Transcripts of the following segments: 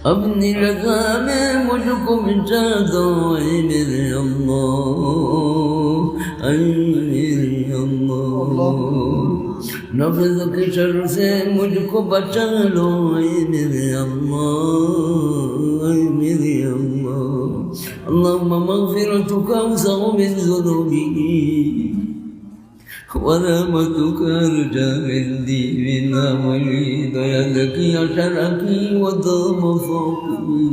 अपनी रजा में मुझको मिटा दो मेरे अल्लाह मेरे अल्लाह नफज के शर से मुझको बचा लो मेरे अल्लाह मेरे अल्लाह अल्लाह मगफिरतुका वसौ मिन ज़ुनूबी ورحمتك أرجى عندي من عملي ديالك يا شرقي ودام فوقي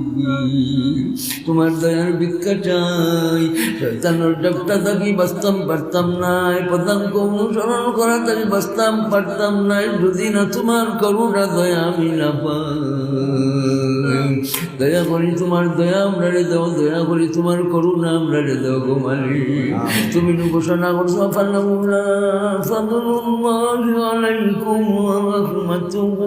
তোমার দয়ার ভিক্ষা চাই। শয়তানোর ডাকটা থাকি বাঁচতাম, পারতাম নাই। পদাঙ্ক অনুসরণ করা থাকি বাঁচতাম, পারতাম নাই। যদি না তোমার করুণা, দয়া আমি না পাই। দয়া করি তোমার দয়া আমরা রে দাও দয়া করি তোমার করুণা আমরা রে দাও গো মালিক তুমি ঘোষণা করছো ফাল্লাহুল্লাহ ফাদলুল্লাহি আলাইকুম ওয়া রাহমাতুহু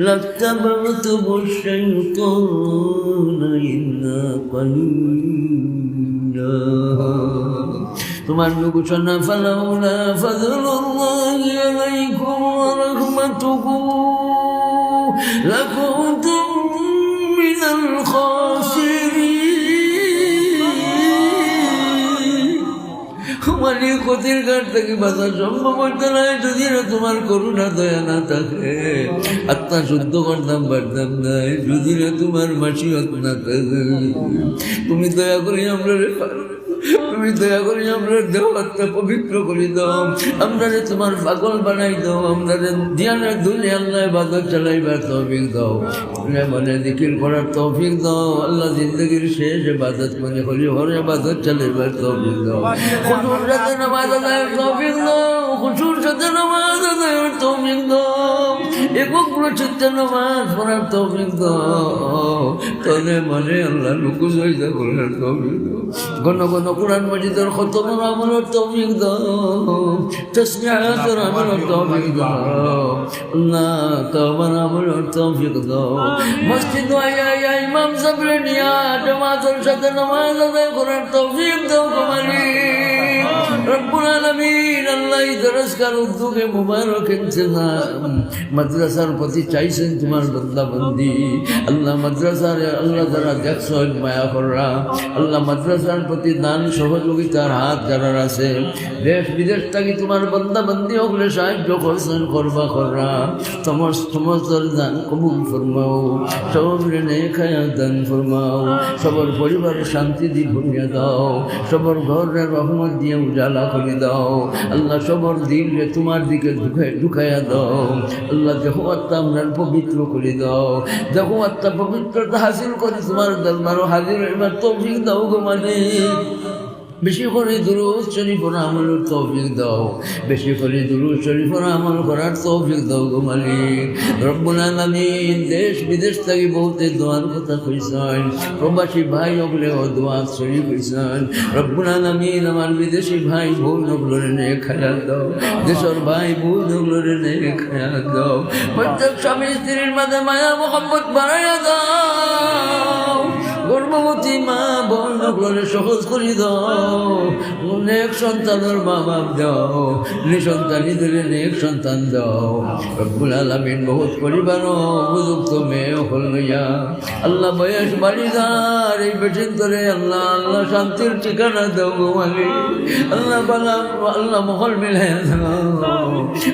لاتبعتم الشيطان إلا قليلا তোমার ঘোষণা ফালাউলা ফাদলুল্লাহি আলাইকুম ওয়া রাহমাতুহু لكنتم من الخاسرين মানে ক্ষতির ঘাট থেকে বাঁচা সম্ভব হইতে নাই যদি না তোমার করুণা দয়া না থাকে আত্মা শুদ্ধ করতাম পারতাম নাই যদি না তোমার মাসিয়ত না থাকে তুমি দয়া করে আমরা রে তুমি দয়া করে আমরা দেহ পবিত্র করে দাও। আমরা রে তোমার পাগল বানাই দাও, আমরা রে ধ্যানে দুলে আল্লাহ বাদর চালাইবার তৌফিক দাও। মনে দিকির করার তৌফিক দাও। আল্লাহ জিন্দগির শেষ বাদত মনে করি, হরে বাদর চালাইবার তৌফিক দাও। খুশুর সাথে নামাজ আদায়ের তৌফিক দাও খুশুর সাথে নামাজ আদায়ের তৌফিক দাও। একক চিত্তে নামাজ পড়ার তৌফিক দাও। তলে মনে আল্লাহ লুকু জয়দা করার তৌফিক দাও। ঘন ঘন কোরআন মজিদের খতমের আমলের তৌফিক দাও। তসবিহাতের আমলের তৌফিক দাও। আল্লাহ তোমার আমলের তৌফিক দাও। মসজিদ আয়া ইমাম সাবরে নিয়া জামাতের সাথে নামাজ আদায় করার তৌফিক দাও কমালি। সবার পরিবার শান্তি দি ভরিয়া দাও সবার ঘরের রহমত দিয়ে উজালা করে দাও। আল্লাহ সবর দিন রে তোমার দিকে ঢুকাই ঢুকাইয়া দাও। আল্লাহ দেহ আত্মা আপনার পবিত্র করে দাও। দেহ আত্মা পবিত্রতা হাসিল করে তোমার দরবারও হাজির এবার তৌফিক দাও গো মালিক। বেশি করে দুরুদ শরীফর আমলের তৌফিক দাও। বেশি করে দুরুদ শরীফর আমল করার তৌফিক দাও গো মালিক। রব্বুল আলামিন দেশ বিদেশ থেকে বহুতে দোয়ার কথা কইছেন। প্রবাসী ভাই ওগুলো দোয়া শরীফ কইছেন। রব্বুল আলামিন আমার বিদেশি ভাই বোন ওগুলোর নে খেয়াল দাও। দেশের ভাই বোন ওগুলোর নে খেয়াল দাও। প্রত্যেক স্বামী স্ত্রীর মাঝে মায়া মোহাম্মত বাড়াইয়া দাও। গর্ভবতী মা বোন ওগুলোরে সহজ করে দাও। অনেক সন্তানের মা বাপ দাও। নিঃসন্তানীদের নেক সন্তান দাও। রব্বুল আলমিন বহুত পরিবার উপযুক্ত মেয়ে হল আল্লাহ বয়স বাড়িদার এই বেঠিন করে আল্লাহ আল্লাহ শান্তির ঠিকানা দাও মালি আল্লাহ বালা, আল্লাহ মহল মিলে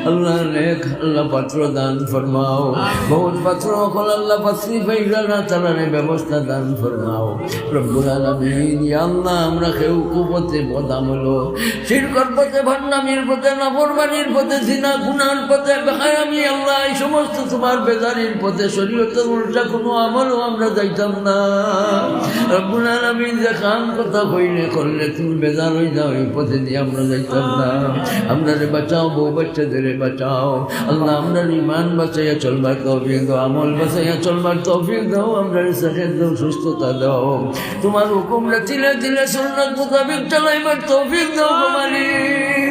আল্লাহ লেখ আল্লাহ পাত্র দান ফরমাও। বহুত পাত্র হল আল্লাহ পাত্রী পাইলা না তারা ব্যবস্থা দান ফরমাও। রব্বুল আলমিন আল্লাহ, আমরা কেউ কুপথে বদামলো, শিরকর পথে ভান্নামির পথে, নাফরমানির পথে সিনা গুনার পথে আমি আল্লাহ, এই সমস্ত তোমার বেজারির পথে, শরীয়তের উল্টা কোনো আমলও আমরা যাইতাম না। রব্বুল আলমিন যে কাম কথা কইলে, করলে তুমি বেজার হয়ে যাও, এই পথে দিয়ে আমরা যাইতাম না। আমরা রে বাঁচাও, বউ বাচ্চাদের বাঁচাও। আল্লাহ আমরা ইমান বাঁচাইয়া চলবার তৌফিক দাও, আমল বাঁচাইয়া চলবার তৌফিক দাও, আমরা সাথে দাও, সুস্থতা দাও। তোমার হুকুমরা তিলে তিলে সুন্নত মোতাবিক চালাইবার তৌফিক দাও মালিক।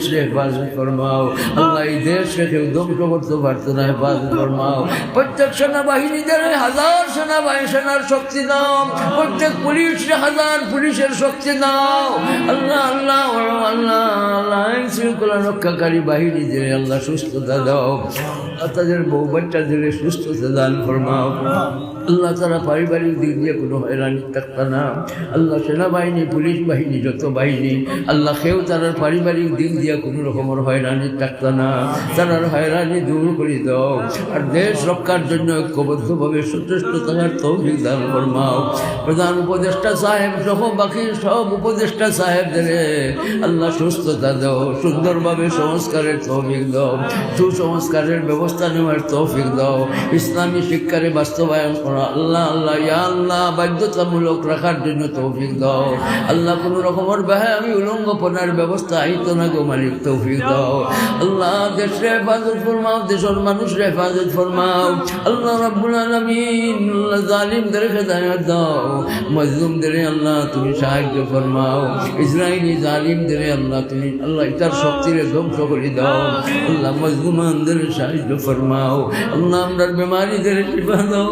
বাংলাদেশ হেফাজত ফরমাও। আল্লাহ এই দেশকে কেউ ধ্বংস করতে পারতো না, হেফাজত ফরমাও। প্রত্যেক সেনাবাহিনীদের হাজার সেনাবাহিনী, সেনার শক্তি দাও প্রত্যেক পুলিশ হাজার পুলিশের শক্তি দাও আল্লাহ আল্লাহ আল্লাহ আল্লাহ আইন শৃঙ্খলা রক্ষাকারী বাহিনীদের আল্লাহ সুস্থতা দাও। তাদের বউ বাচ্চাদের সুস্থতা দান ফরমাও। আল্লাহ তারা পারিবারিক দিক দিয়ে কোনো হয়রানি থাকতো না। আল্লাহ সেনাবাহিনী, পুলিশ বাহিনী, যত বাহিনী, আল্লাহ কেউ তার পারিবারিক দিক দিয়ে কোনো রকমের হয়রানি থাকতো না। তার হয়রানি দূর করে দাও আর দেশ রক্ষার জন্য ঐক্যবদ্ধভাবে সচেষ্ট থাকার তৌফিক দান ফরমাও। প্রধান উপদেষ্টা সাহেব সহ বাকি সব উপদেষ্টা সাহেবদের আল্লাহ সুস্থতা দাও, সুন্দরভাবে সংস্কারের তৌফিক দাও, সুসংস্কারের ব্যবস্থা নেওয়ার তৌফিক দাও, ইসলামী শিক্ষারে বাস্তবায়ন আল্লাহ আল্লাহ, ইয়া আল্লাহ, বাধ্যতামূলক রাখার জন্য তৌফিক দাও। আল্লাহ, কোনো রকমের বাহে আমি উলঙ্গপনার ব্যবস্থা আইত না গো মালিক, তৌফিক দাও। আল্লাহ, দেশে হেফাজত ফরমাও, দেশের মানুষের হেফাজত ফরমাও। আল্লাহ, রাব্বুল আলামিন, আল্লাহ জালিমদের হেদায়েত দাও। মজলুমদের আল্লাহ তুমি সাহায্য ফরমাও। ইসরায়েলি জালিমদের আল্লাহ তুমি, আল্লাহ ইতার শক্তিরে ধ্বংস করে দাও। আল্লাহ মজলুমানদের সাহায্য ফরমাও। আল্লাহ আমরা বেমারিদের শিফা দাও।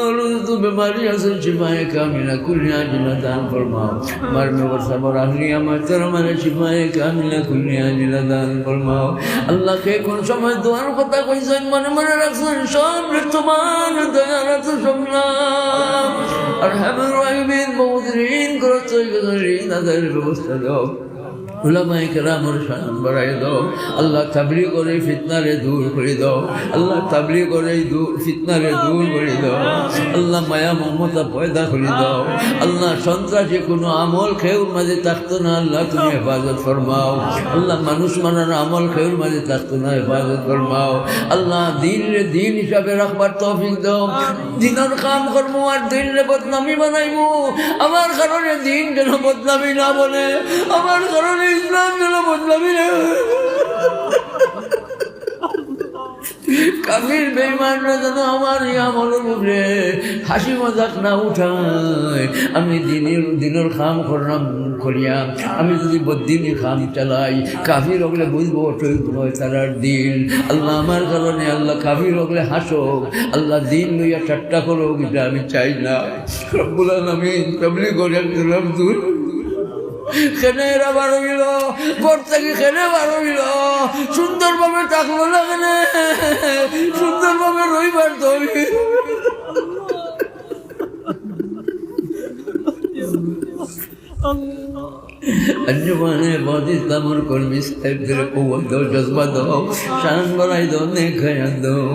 তো বেমারি আছে শিফায়ে কামিলা কুলি হাজিলা দান ফরমাও আমার মেবর সাবর আহলি আমার তোর মানে শিফায়ে কামিলা কুলি হাজিলা দান ফরমাও আল্লাহ কে কোন সময় দোয়ার কথা কইছেন মনে মনে রাখছেন সব তোমার দয়ার তো শুনলাম আর হ্যামের রাহিমিন বহুত ঋণ করতে শান বাড়াই দাও। আল্লাহ তাবলি করে ফিতনারে দূর করে দাও। আল্লাহ তাবলি করে ফিতনারে দূর করে দাও। আল্লাহ মায়া মমতা পয়দা করে দাও। আল্লাহ সন্ত্রাসী কোনো আমল খেউর মাঝে থাকতো না। আল্লাহ তুমি হেফাজত ফরমাও। আল্লাহ মানুষ মানার আমল খেউর মাঝে থাকতো না। হেফাজত ফরমাও। আল্লাহ দিন রে দিন হিসাবে রাখবার দাও। কাম করব আর দিন রে বদনামি বানাইবো আমার কারণে দিন যেন বদনামি না বলে আমার কারণে ইসলাম যেন বদনামি না কাবির বেইমানরা যেন আমার এই আমলের উপরে হাসি মজাক না উঠায়। আমি দিনের দিনের খাম করলাম করিয়া, আমি যদি বদিনী খাম চালাই, কাফির হগলে বুঝব ঠিক নয় তারার দিন। আল্লাহ আমার কারণে আল্লাহ কাফির হগলে হাসক, আল্লাহ দিন লইয়া ঠাট্টা করুক, এটা আমি চাই না। রব্বুল আলমিন তবলি করে দিলাম দূর খেনে এরা বারো গেল ঘর থেকে খেনে বারো গেল সুন্দরভাবে থাকল না খেনে? সুন্দরভাবে রইবার তো জবানে বদি তামর কোন বিস্তারিতের কুয়াত দাও জজবা দাও, শান বাড়াই দাও, নেখায়া দাও।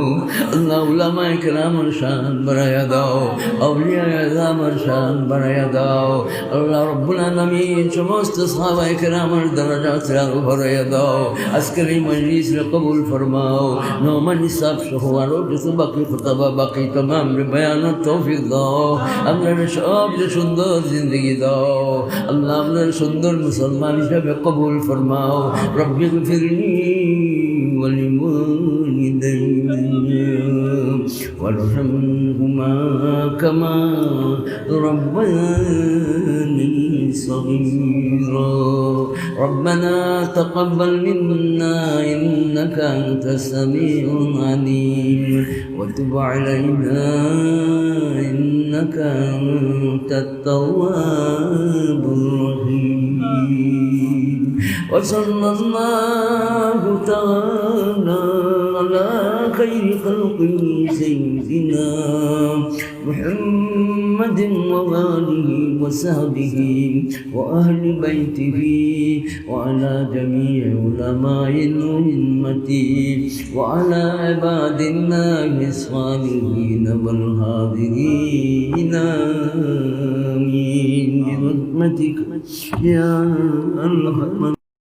আল্লাহ উলামা একরামর শান বাড়ায়া দাও, আউলিয়া আজামর শান বাড়ায়া দাও। আল্লাহ রব্বুল আলামিন সমস্ত সাহাবা একরামর দরজাত রাগ ভরায়া দাও। আজকের এই মজলিস কবুল ফরমাও। নোমান হিসাব সহ আরও যত বাকি খোতাবা বাকি তমাম বয়ান তৌফিক দাও। আমরা সব সুন্দর জিন্দগি দাও। আল্লাহ আমরা সুন্দর মুসলমান হিসাবে কবুল ফরমাও রব্বি ফিরনি ولوالدي وارحمهما كما ربياني صغيرا ربنا تقبل منا إنك أنت السميع العليم وتب علينا إنك أنت التواب الرحيم. وصلى الله تعالى على خير خلقه سيدنا محمد محمد وآله وصحبه وأهل بيته وعلى جميع علماء الأمة وعلى عباد الله الصالحين والحاضرين. آمين. برحمتك يا أرحم